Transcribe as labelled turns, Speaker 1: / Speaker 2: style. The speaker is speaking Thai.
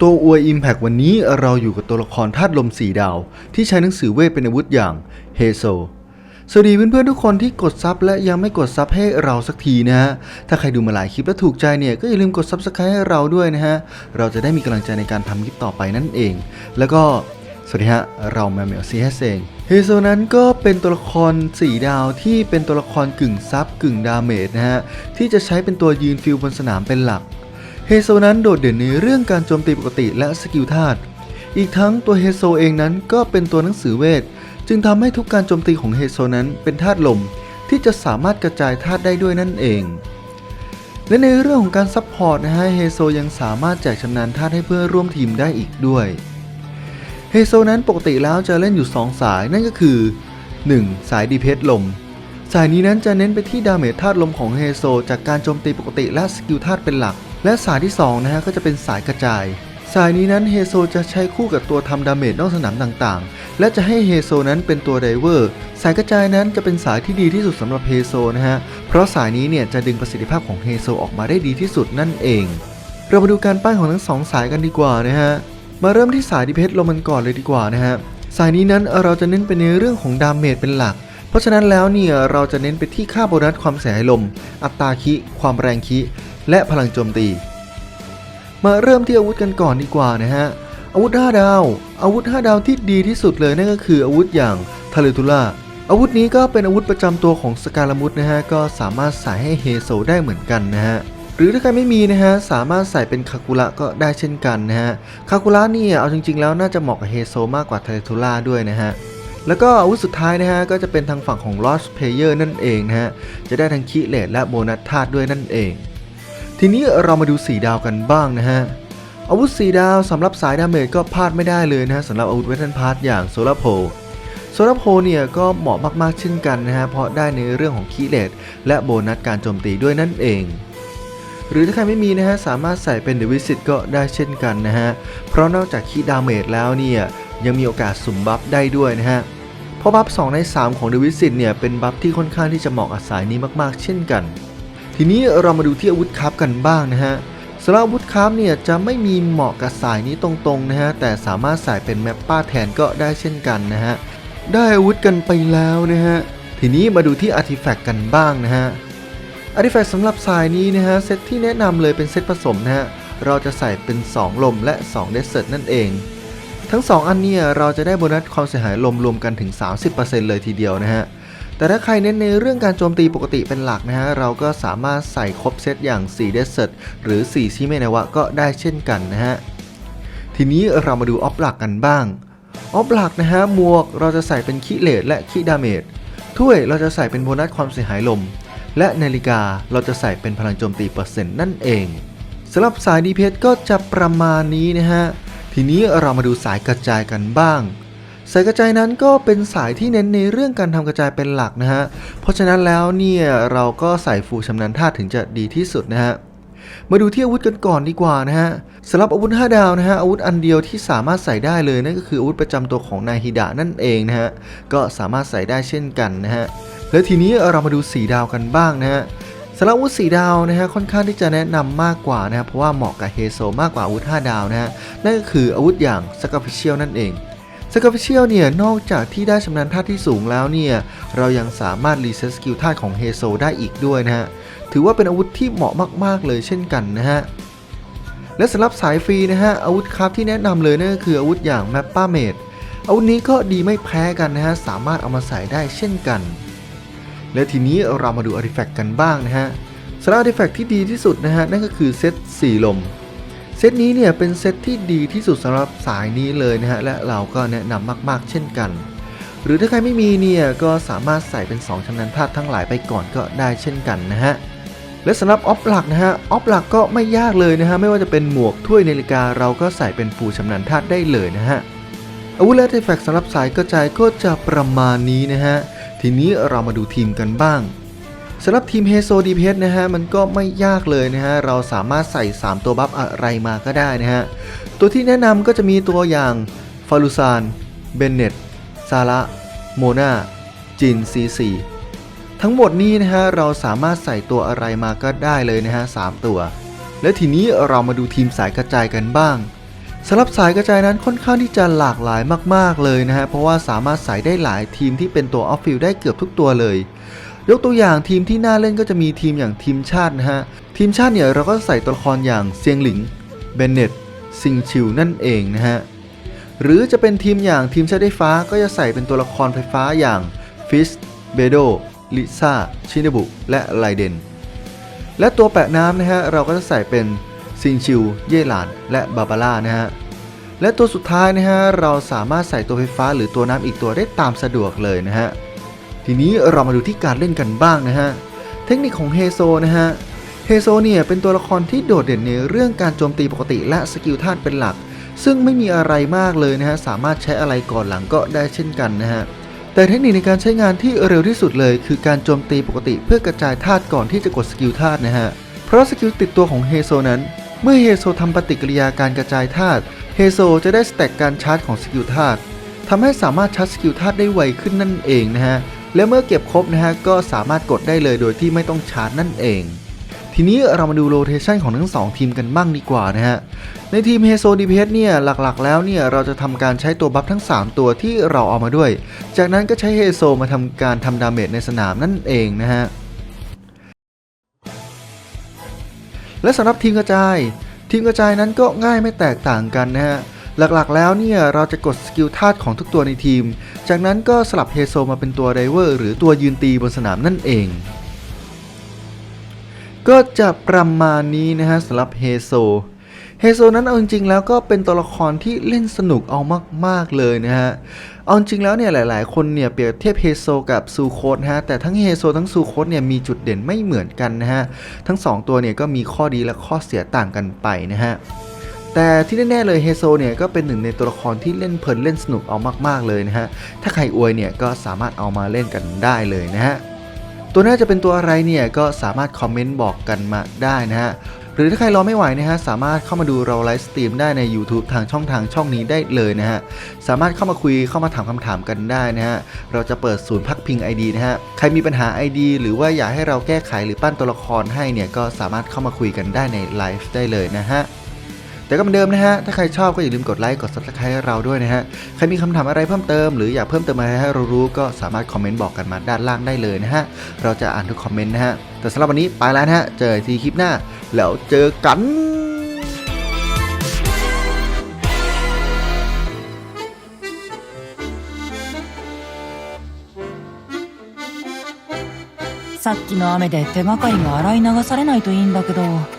Speaker 1: ตัวอวยอิมแพกวันนี้เราอยู่กับตัวละครธาตุลมสีดาว ที่ใช้หนังสือเวทเป็นอาวุธอย่างเฮโซสวัสดีเพื่อนๆทุกคนที่กดซับและยังไม่กดซับให้เราสักทีนะฮะ ถ้าใครดูมาหลายคลิปและถูกใจเนี่ย ก็อย่าลืมกดซับสไครต์ให้เราด้วยนะฮะ เราจะได้มีกำลังใจในการทำคลิปต่อไปนั่นเอง แล้วก็ สวัสดีฮะ เราแมวเหมียวซีแฮสเองเฮโซนั้นก็เป็นตัวละครสีดาวที่เป็นตัวละครกึ่งซับกึ่งดาเมจนะฮะ ที่จะใช้เป็นตัวยืนฟิลบนสนามเป็นหลัก เฮโซนั้นโดดเด่นในเรื่องการโจมตีปกติและสกิลธาตุอีกทั้งตัวเฮโซเองนั้นก็เป็นตัวหนังสือเวท จึงทำให้ทุกการโจมตีของเฮโซนั้นเป็นธาตุลม ที่จะสามารถกระจายธาตุได้ด้วยนั่นเอง และในเรื่องของการซัพพอร์ตนะฮะเฮโซยังสามารถแจกชำนาญธาตุให้เพื่อนร่วมทีมได้อีกด้วย เฮโซนั้นปกติแล้วจะเล่นอยู่ 2 สายนั่นก็คือ 1. สายดีเพสลม สายนี้นั้นจะเน้นไปที่ดาเมจธาตุลมของเฮโซ จากการโจมตีปกติและสกิลธาตุเป็นหลัก และสายที่2นะฮะก็จะเป็นสายกระจาย สายนี้นั้นเฮโซจะใช้คู่กับตัวทำดาเมจนอกสนามต่างๆ และจะให้เฮโซนั้นเป็นตัวไดเวอร์ สายกระจายนั้นจะเป็นสายที่ดีที่สุดสำหรับเฮโซนะฮะ เพราะสายนี้เนี่ยจะดึงประสิทธิภาพของเฮโซออกมาได้ดีที่สุดนั่นเอง เรามาดูการปั้นของทั้งสองสายกันดีกว่านะฮะ มาเริ่มที่สายดิเพชรลมมันก่อนเลยดีกว่านะฮะสายนี้นั้นเราจะเน้นไปในเรื่องของดาเมจเป็นหลัก เพราะฉะนั้นแล้วเนี่ยเราจะเน้นไปที่ค่าโบนัสความเสียหายลม อัตราคิ ความแรงคิ และพลังโจมตี มาเริ่มที่อาวุธกันก่อนดีกว่านะฮะอาวุธ 5 ดาว อาวุธ 5 ดาวที่ดีที่สุดเลยนั่นก็คืออาวุธอย่างทาเลตุล่าอาวุธนี้ก็เป็นอาวุธประจำตัวของสการามุดนะฮะก็สามารถใส่ให้เฮโซได้เหมือนกันนะฮะ หรือถ้าใครไม่มีนะฮะสามารถใส่เป็นคากุระก็ได้เช่นกันนะฮะคากุระนี่เอาจริง ๆ แล้วน่าจะเหมาะกับเฮโซมากกว่าทเลตุล่าด้วยนะฮะแล้วก็อาวุธสุดท้ายนะฮะก็จะเป็นทางฝั่งของ Lost Player นั่นเองนะฮะจะได้ทั้งคิเลตและโบนัสธาตุด้วยนั่นเอง ทีนี้เรามาดู 4 ดาวกันบ้างนะฮะอาวุธ 4 ดาวสำหรับสายดาเมจก็พลาดไม่ได้เลยนะฮะสำหรับอาวุธเวทเทนพาร์ทอย่างโซลาโพโซลาโพเนี่ยก็เหมาะมากๆเช่นกันนะฮะเพราะได้ในเรื่องของคีเลตและโบนัสการโจมตีด้วยนั่นเอง หรือถ้าใครไม่มีนะฮะสามารถใส่เป็นเดวิสิตก็ได้เช่นกันนะฮะ เพราะนอกจากคีดาเมจแล้วเนี่ยยังมีโอกาสสุ่มบัฟได้ด้วยนะฮะ เพราะบัฟ2ใน 3 ของเดวิสิตเนี่ยเป็นบัฟที่ค่อนข้างที่จะเหมาะกับสายนี้มากๆ เช่นกัน ทีนี้เรามาดูที่อาวุธคราฟกันบ้างนะฮะสำหรับอาวุธคราฟเนี่ยจะไม่มีเหมาะกับสายนี้ตรงๆนะฮะแต่สามารถใส่เป็นแมปป้าแทนก็ได้เช่นกันนะฮะได้อาวุธกันไปแล้วนะฮะทีนี้มาดูที่อาร์ติแฟกต์กันบ้างนะฮะ อาร์ติแฟกต์สำหรับสายนี้นะฮะเซตที่แนะนำเลยเป็นเซตผสมนะฮะเราจะใส่เป็น 2 ลมและ2เดสเซตนั่นเอง ทั้ง 2 อันเนี่ยเราจะได้โบนัสความเสียหายลมรวมกันถึง 30%เลยทีเดียวนะฮะแต่ถ้าใครเน้นในเรื่องการโจมตีปกติเป็นหลักนะฮะเราก็สามารถใส่ครบเซตอย่าง4 Desert หรือ 4 ชิเมนาวะก็ได้เช่นกันนะฮะทีนี้เรามาดูออฟหลักกันบ้างออฟหลักนะฮะหมวกเราจะใส่เป็นคิเลตและคิดาเมจถ้วยเราจะใส่เป็นโบนัสความเสียหายลม และนาฬิกาเราจะใส่เป็นพลังโจมตีเปอร์เซ็นต์นั่นเองสำหรับสายดีเพชก็จะประมาณนี้นะฮะ ทีนี้เรามาดูสายกระจายกันบ้าง สายกระจายนั้นก็เป็นสายที่เน้นในเรื่องการทำกระจายเป็นหลักนะฮะ เพราะฉะนั้นแล้วเนี่ยเราก็ใส่ฟูชำนาญธาตุถึงจะดีที่สุดนะฮะมาดูที่อาวุธกันก่อนดีกว่านะฮะสำหรับอาวุธ 5 ดาวนะฮะอาวุธอันเดียวที่สามารถใส่ได้เลยนั่นก็คืออาวุธประจำตัวของนายฮิดะนั่นเองนะฮะก็สามารถใส่ได้เช่นกันนะฮะ แล้วทีนี้เรามาดู 4 ดาวกันบ้างนะฮะสำหรับอาวุธ4ดาวนะฮะค่อนข้างที่จะแนะนำมากกว่านะฮะเพราะว่าเหมาะกับเฮโซมากกว่าอาวุธ 5 ดาวนะฮะนั่นก็คืออาวุธอย่างสก a ฟิเชียลนั่นเองสก a ฟิเชียลเนี่ยนอกจากที่ได้ชำนาญธาตุที่สูงแล้วเนี่ยเรายังสามารถรีเซ็ตสกิลธาตุของเฮโซได้อีกด้วยนะฮะถือว่าเป็นอาวุธที่เหมาะมาก ๆ เลยเช่นกันนะฮะและสำหรับสายฟรีนะฮะอาวุธคราฟที่แนะนำเลยนั่นก็คืออาวุธอย่างแมปป้าเมดอาวุธนี้ก็ดีไม่แพ้กันนะฮะสามารถเอามาใส่ได้เช่นกัน และทีนี้เรามาดูอาร์ติแฟกต์กันบ้างนะฮะสำหรับอาร์ติแฟกต์ที่ดีที่สุดนะฮะนั่นก็คือเซต4ลม เซตนี้เนี่ยเป็นเซตที่ดีที่สุดสำหรับสายนี้เลยนะฮะและเราก็แนะนำมากๆ เช่นกัน หรือถ้าใครไม่มีเนี่ยก็สามารถใส่เป็น 2ชำนาญธาตุทั้งหลายไปก่อนก็ได้เช่นกันนะฮะและสำหรับออฟหลักนะฮะออฟหลักก็ไม่ยากเลยนะฮะไม่ว่าจะเป็นหมวกถ้วยนาฬิกาเราก็ใส่เป็นฟูชำนาญธาตุได้เลยนะฮะอาวุธและอาร์ติแฟกต์สำหรับสายกระจายก็จะประมาณนี้นะฮะ ทีนี้เรามาดูทีมกันบ้างสำหรับทีมเฮโซดีเพสนะฮะมันก็ไม่ยากเลยนะฮะเราสามารถใส่ 3 ตัวบัฟอะไรมาก็ได้นะฮะตัวที่แนะนำก็จะมีตัวอย่างฟาลูซานเบนเนตซาระโมนาจินซีซีทั้งหมดนี้นะฮะเราสามารถใส่ตัวอะไรมาก็ได้เลยนะฮะสามตัว และทีนี้เรามาดูทีมสายกระจายกันบ้าง สำหรับสายกระจายนั้นค่อนข้างที่จะหลากหลายมาก ๆ เลยนะฮะ เพราะว่าสามารถใส่ได้หลายทีมที่เป็นตัวออฟฟิลได้เกือบทุกตัวเลย ยกตัวอย่างทีมที่น่าเล่นก็จะมีทีมอย่างทีมชาตินะฮะ ทีมชาติเนี่ยเราก็ใส่ตัวละครอย่างเซียงหลิง เบนเน็ต ซิงชิวนั่นเองนะฮะ หรือจะเป็นทีมอย่างทีมชาติไฟฟ้าก็จะใส่เป็นตัวละครไฟฟ้าอย่างฟิส เบโด ลิซ่า ชินบุ และไลเดน และตัวแปะน้ำนะฮะเราก็จะใส่เป็น ซิงชิว เย่หลาน และบาบาร่านะฮะ และตัวสุดท้ายนะฮะ เราสามารถใส่ตัวไฟฟ้าหรือตัวน้ำอีกตัวได้ตามสะดวกเลยนะฮะ ทีนี้เรามาดูที่การเล่นกันบ้างนะฮะ เทคนิคของเฮโซนะฮะ เฮโซเนี่ยเป็นตัวละครที่โดดเด่นในเรื่องการโจมตีปกติและสกิลธาตุเป็นหลัก ซึ่งไม่มีอะไรมากเลยนะฮะ สามารถใช้อะไรก่อนหลังก็ได้เช่นกันนะฮะแต่เทคนิคในการใช้งานที่เร็วที่สุดเลยคือการโจมตีปกติเพื่อกระจายธาตุก่อนที่จะกดสกิลธาตุนะฮะ เพราะสกิลติดตัวของเฮโซนั้น เมื่อเฮโซทำปฏิกิริยาการกระจายธาตุเฮโซจะได้สแต็กการชาร์จของสกิลธาตุทำให้สามารถชาร์จสกิลธาตุได้ไวขึ้นนั่นเองนะฮะ และเมื่อเก็บครบนะฮะก็สามารถกดได้เลยโดยที่ไม่ต้องชาร์จนั่นเอง ทีนี้เรามาดูโรเทชันของทั้ง 2 ทีมกันบ้างดีกว่านะฮะ ในทีมเฮโซดีเพเนี่ยหลักๆ แล้วเนี่ยเราจะทำการใช้ตัวบัฟทั้ง 3 ตัวที่เราเอามาด้วย จากนั้นก็ใช้เฮโซมาทำการทำดาเมจในสนามนั่นเองนะฮะ และสำหรับทีมกระจาย ทีมกระจายนั้นก็ง่ายไม่แตกต่างกันนะฮะหลักๆ แล้วเนี่ยเราจะกดสกิลธาตุของทุกตัวในทีม จากนั้นก็สลับเฮโซมาเป็นตัวไดเวอร์หรือตัวยืนตีบนสนามนั่นเอง ก็จะประมาณนี้นะฮะสำหรับเฮโซ เฮโซนั้นเอาจริงๆแล้วก็เป็นตัวละครที่เล่นสนุกเอามากๆเลยนะฮะ เอาจริงแล้วเนี่ยหลายๆ คนเนี่ยเปรียบเทียบเฮโซกับซูโคสนะฮะ แต่ทั้งเฮโซทั้งซูโคสเนี่ยมีจุดเด่นไม่เหมือนกันนะฮะ ทั้ง 2 ตัวเนี่ยก็มีข้อดีและข้อเสียต่างกันไปนะฮะแต่ที่แน่ๆเลยเฮโซเนี่ยก็เป็นหนึ่งในตัวละครที่เล่นเพลินเล่นสนุกเอามากๆเลยนะฮะ ถ้าใครอวยเนี่ยก็สามารถเอามาเล่นกันได้เลยนะฮะ ตัวน่าจะเป็นตัวอะไรเนี่ยก็สามารถคอมเมนต์บอกกันมาได้นะฮะ หรือถ้าใครรอไม่ไหวนะฮะสามารถเข้ามาดูเราไลฟ์สตรีมได้ใน YouTube ทางช่องทางช่องนี้ได้เลยนะฮะสามารถเข้ามาคุยเข้ามาถามคำถามกันได้นะฮะเราจะเปิดศูนย์พักพิง ID นะฮะใครมีปัญหา ID หรือว่าอยากให้เราแก้ไขหรือปั้นตัวละครให้เนี่ยก็สามารถเข้ามาคุยกันได้ในไลฟ์ได้เลยนะฮะ แต่ก็เหมือนเดิมนะฮะ ถ้าใครชอบก็อย่าลืมกดไลค์ กด subscribe ให้เราด้วยนะฮะ ใครมีคำถามอะไรเพิ่มเติม หรืออยากเพิ่มเติมอะไรให้เรารู้ก็สามารถคอมเมนต์บอกกันมาด้านล่างได้เลยนะฮะ เราจะอ่านทุกคอมเมนต์นะฮะ แต่สำหรับวันนี้ไปแล้วนะฮะ เจอกันทีคลิปหน้า แล้วเจอกัน
Speaker 2: さっきの雨で手がかりが洗い流されないといいんだけど